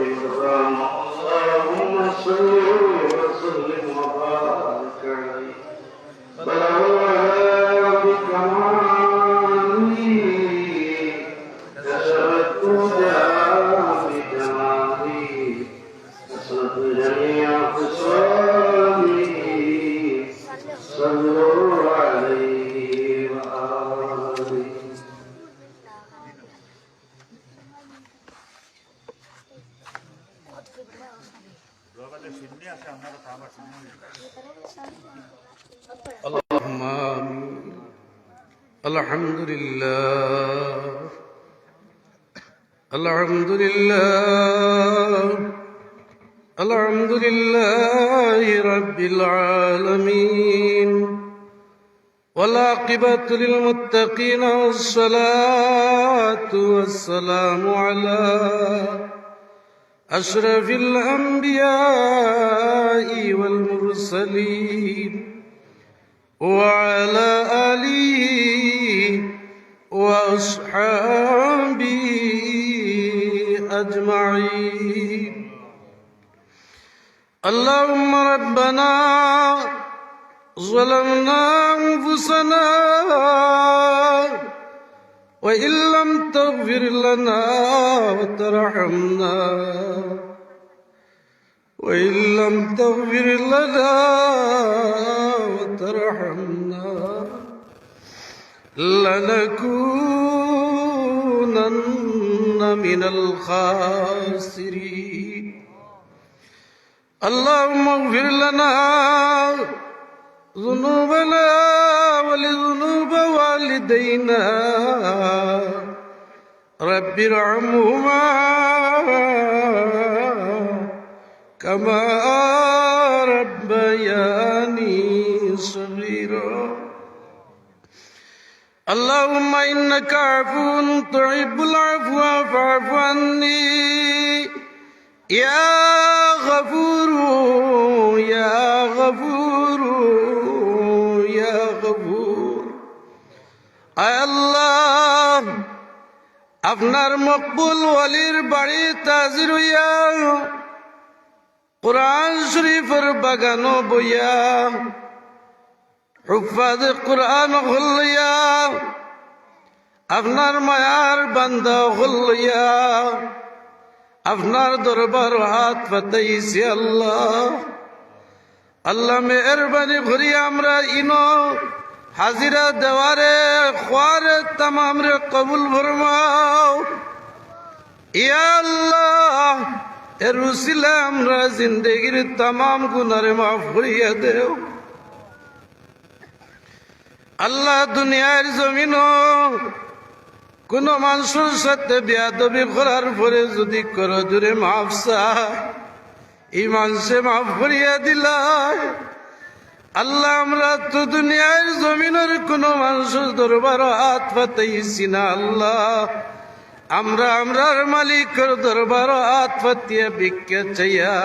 الكرام اللهم صل وسلم وبارك عليه اللهم الحمد لله. الحمد لله. الحمد لله رب العالمين. والعاقبة للمتقين والصلاة والسلام على أشرف الأنبياء والمرسلين وعلى آله وأصحابه أجمعين. اللهم ربنا ظلمنا أنفسنا وإن لم تغفر لنا وترحمنا وإن لم تغفر لنا وترحمنا لنكونن من الخاسرين. اللهم اغفر لنا ذنوبنا ولذنوب والدينا. رب ارحمهما. كما ربياني صغيرا. اللهم إنك عفو تحب العفو فاعف عني. يا غفور يا غفور. আল্লাহ, আপনার মকবুল ওয়ালির বাড়ি তাজির কোরআন শরীফের বাগানো বইয়া হুফাজ কোরআন হল্লিয়া আপনার মায়ার বান্দা হল্লিয়া আপনার দরবার হাত পাতাইছি আল্লাহ। আল্লাহ মেহরবানি করি আমরা, ইনো হাজিরা দেওয়ারে খোয়ারে তামাম রে কবুল ফরমাও। ইয়া আল্লাহ, এর উসিলা আমরা জিন্দগির তামাম গুনারে মাফ করিয়া দেও। আল্লাহ দুনিয়ার জমিন কোন মানুষের সাথে বিয়াদবি করার পরে যদি করো জুড়ে মাফসা এই মানুষে মাফ করিয়া দিলা আল্লাহ, আমরা তো দুনিয়ার জমিনের কোন মানুষের দরবার হাত পাতাইছি না, আল্লাহ। আমরা আমরার মালিকের দরবার হাত পাতিয়া ভিক্ষা চাইয়া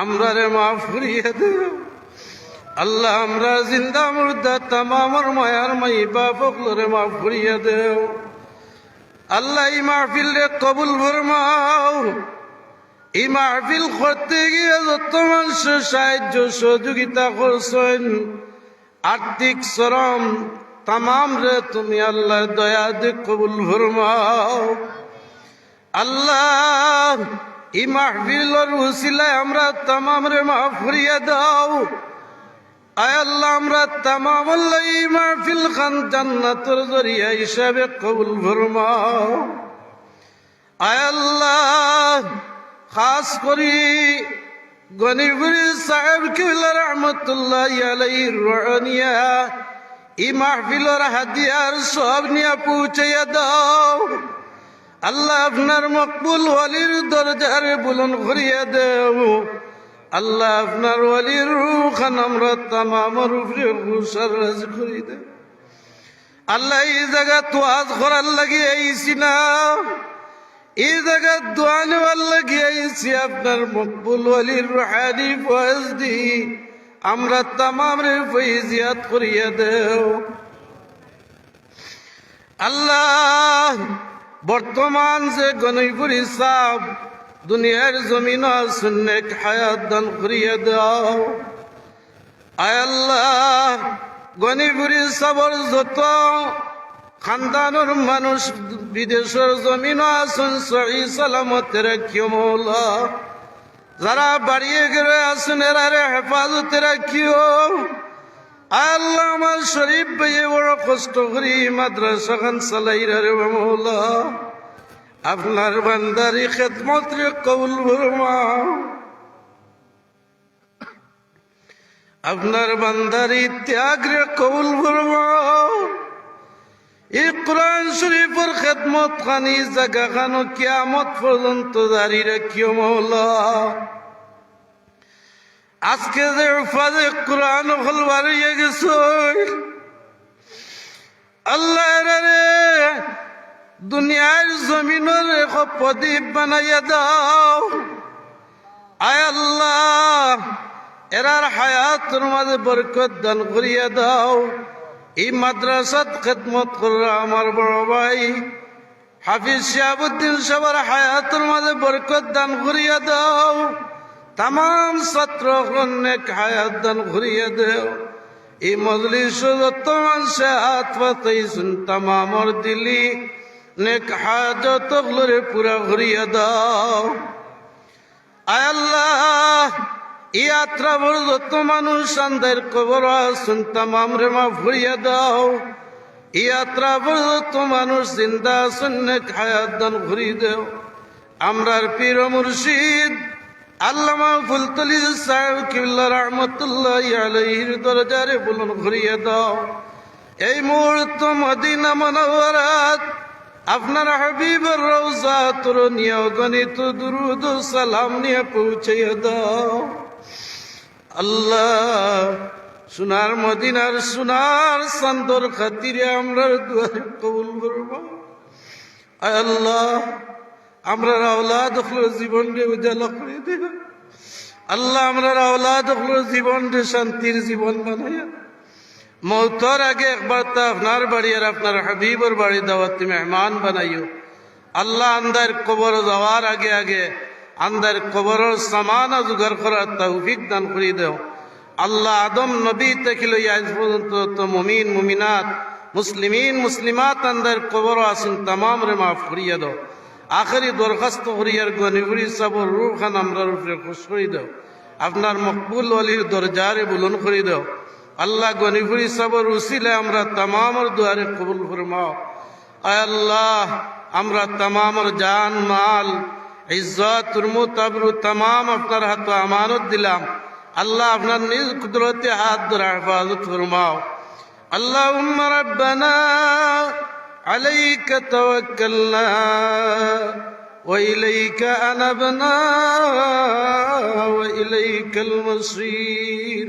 আমরা রে মাফ করিয়া দেব। আল্লাহ, আমরা জিন্দা মুর্দা, তামামর মায়ার মাই বাপকলরে মাফ করিয়া দেও আল্লাহ মাহফিল রে কবুল ফরমাও। এই মাহফিল করতে গিয়ে যত মানুষ সাহায্য সহযোগিতা করছেন, আর্থিক শ্রম, তামাম রে তুমি আল্লাহ দয়া কবুল ফরমাও। আল্লাহ, এই মাহফিলর উসিলায় আমরা তামাম রে মাফ করিয়া দাও। আয় আল্লাহ, আমরা তামাম আল্লাহ এই মাহফিল খান জান্নাতের জরিয়া হিসাবে কবুল ফরমাও। আয় আল্লাহ খাস করি গনিবুরি সাহেব কিবলা রহমতুল্লাহ আলাই রনিয়া এই মাহফিলর হাদিয়ার সব নিয়ে পৌঁছাইয়া দাও আল্লাহ আপনার মকবুল ওয়ালির দরজারে বুলন করিয়া দেও আল্লাহ আপনার ওয়ালির রুখান আমরা তামামর উপরে করি দে আল্লাহ এই জায়গা তোয়াজ করার লাগি আইছি না এই জায়গা দোয়া নেওয়ার লাগি আইছি আপনার মকবুল ওয়ালির রুহানি ফয়েজ দি আমরা তামাম রে ফৈজিয়াত করিয়া দেও। আল্লাহ, বর্তমান যে গণইপুরি সাহ দুনিয়ার জমিন সুন্নেক হায়াত দান করিয়ে দাও। আয় আল্লাহ গনিপুরি সবর যত খানদানোর মানুষ, বিদেশের জমিন আসুন সহি সালামতে রাখিও মৌলা? যারা বাড়িয়ে গেলে আসুন এরারে হেফাজতে রাখিও আল্লাহ আমার শরীফ ভাইয়ে বড় কষ্ট করি মাদ্রাসা খান চালাই রে মৌলা। আপনার বান্দারি খেদমত রে কবুল ভরমা আপনার বান্দারি ত্যাগ রে কবুল ভরমা এই কোরআন শরীফের খেদমত খানি জাগা খানো কিয়ামত পর্যন্ত জারি রাখিও মৌলা। আজকে যে ফাজে কোরআন হল বাড়িয়ে গেছে। আল্লাহ রে দুনিয়ার জমিনের প্রদীপ বানাইয়া দাও। আয় আল্লাহ, এরার হায়াতের মাঝে বরকত দান করিয়া দাও। এই মাদ্রাসাত খেদমত কররা আমার বড় ভাই। হাফিজ শিয়াবুদ্দিন সবার হায়াতের মাঝে বরকত দান করিয়া দাও। তাম ছাত্র হায়াত দান করিয়া দেও। এই মজলিস যত মানুষে হাত তামামর দিলি। নেক হাজত পুরা ঘুরিয়া দাও। আয় আল্লাহ এই যাত্রা বড় যত মানুষ আন্দের কবর আসুন তামাম রে মা ভুরিয়া দাও। এই যাত্রা বড় যত মানুষ, জিন্দা নেক হায়াত দান ঘুরি দেও। আমরার পীর মুর্শিদ, আল্লামা ফুলতলি সাহেব কিল্লা রহমতুল্লাহ আলহির দরজারে বলুন ঘুরিয়ে দাও। এই মুহূর্ত মদিনা মনোবরাত আপনার হাবিবের রৌজা তোর নিয়ে গণিত দুরুদ সালাম নিয়ে পৌঁছাইয়া দাও। আল্লাহ, সোনার মদিনার সোনার চান্দর খাতিরে আমরা দুয়ারে কবুল করব। আয় আল্লাহ, আমরা আওলাদ হলো জীবন রে উজালা করে দেব। আল্লাহ, আমরা আওলাদ হলো জীবন রে শান্তির জীবন বানাইয়া। মৌতর আগে একবার তো আপনার বাড়ি আর আপনার হাবিবর বাড়ি দাওয়াত মেহমান বানাইও। আল্লাহ আন্দার কবর যাওয়ার আগে আগে আন্দার কবরের সামান জোগাড় করার তৌফিক দান করে দেও। আল্লাহ আদম নবী থেকে লইয়া আজ পর্যন্ত তো মুমিন, মুমিনাত, মুসলিমিন, মুসলিমাত আন্দার কবর আসুন তামাম রে মাফ করিয়া দাও। আখেরি দরখাস্ত করিয়ার গনিগুড়ি সাবর রুহ খান আমরা উপরে খুশ করে দাও। আপনার মকবুল অলির দরজারে বুলন করে দাও। আল্লাহ গনিফুরি সাবর উসিলে আমরা তামামর দুয়ারে কবুল ফরমাও। আয় আল্লাহ, আমরা তামামর জান, মাল ইজ্জত তুরমু তাবরু তামাম আপনার হাতে আমানত দিলাম আল্লাহ আপনার নিজ কুদরতে হাত ধরে হেফাজত ফরমাও আল্লাহ রব্বানা عليك توكلنا وإليك أنبنا وإليك المصير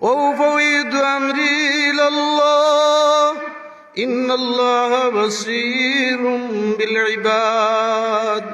وأفوض أمري إلى الله إن الله بصير بالعباد